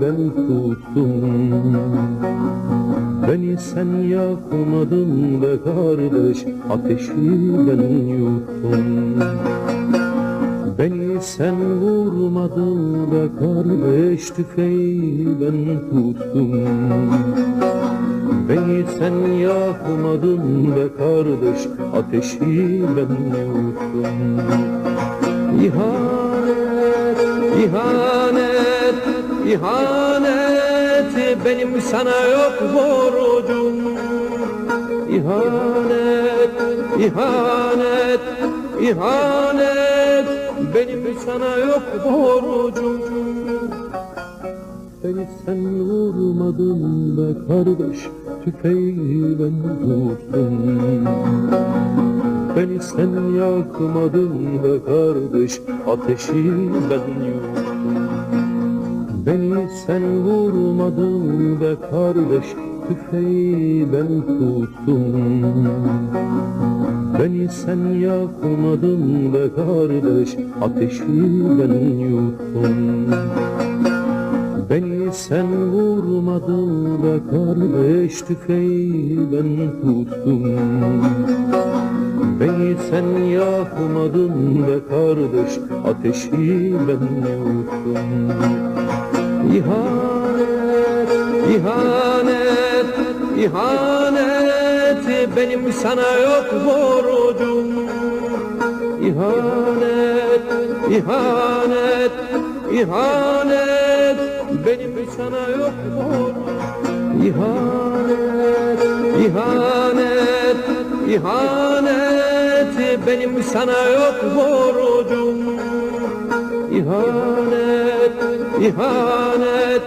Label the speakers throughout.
Speaker 1: ben tuttum. Beni sen yakmadın be kardeş Ateşi ben yuttum. Beni sen vurmadın be kardeş Tüfeği ben tuttum. Beni sen yakmadın be kardeş Ateşi ben yuttum. İhanet, ihanet, ihanet Benim sana yok borcum. İhanet, ihanet, ihanet Benim sana yok borcum. Beni sen vurmadın be kardeş Tüfeği ben tuttum Beni sen yakmadın be kardeş Ateşi ben yuttum. Beni sen vurmadın be kardeş Tüfeği ben tuttum. Beni sen yakmadın be kardeş Ateşi ben yuttum sen vurmadın be kardeş Tüfeği ben tuttum. Beni sen yakmadın be kardeş Ateşi ben yuttum İhanet, ihanet, ihanet Benim sana yok borcum. İhanet, ihanet, ihanet Benim sana yok borcum İhanet, ihanet, ihanet. Benim sana yok borcum İhanet, ihanet,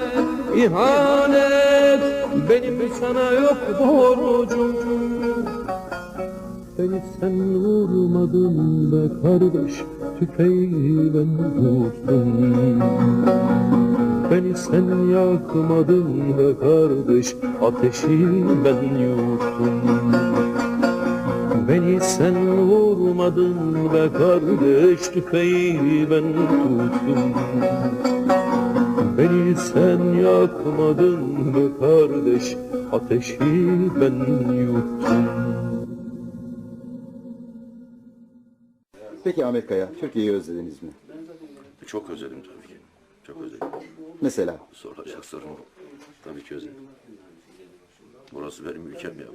Speaker 1: ihanet. Benim sana yok borcum Beni sen vurmadın be kardeş Tüfeği ben tuttum sen yakmadın be kardeş Ateşi ben yuttum Beni sen vurmadın be kardeş Tüfeği ben tuttum Beni sen yakmadın be kardeş Ateşi ben yuttum
Speaker 2: Peki Ahmet Kaya, Türkiye'yi özlediniz mi?
Speaker 3: Çok özledim tabii ki. Çok özledim.
Speaker 2: Mesela
Speaker 3: Sorulacak sorun. Tabii ki özledim. Burası benim ülkem ya.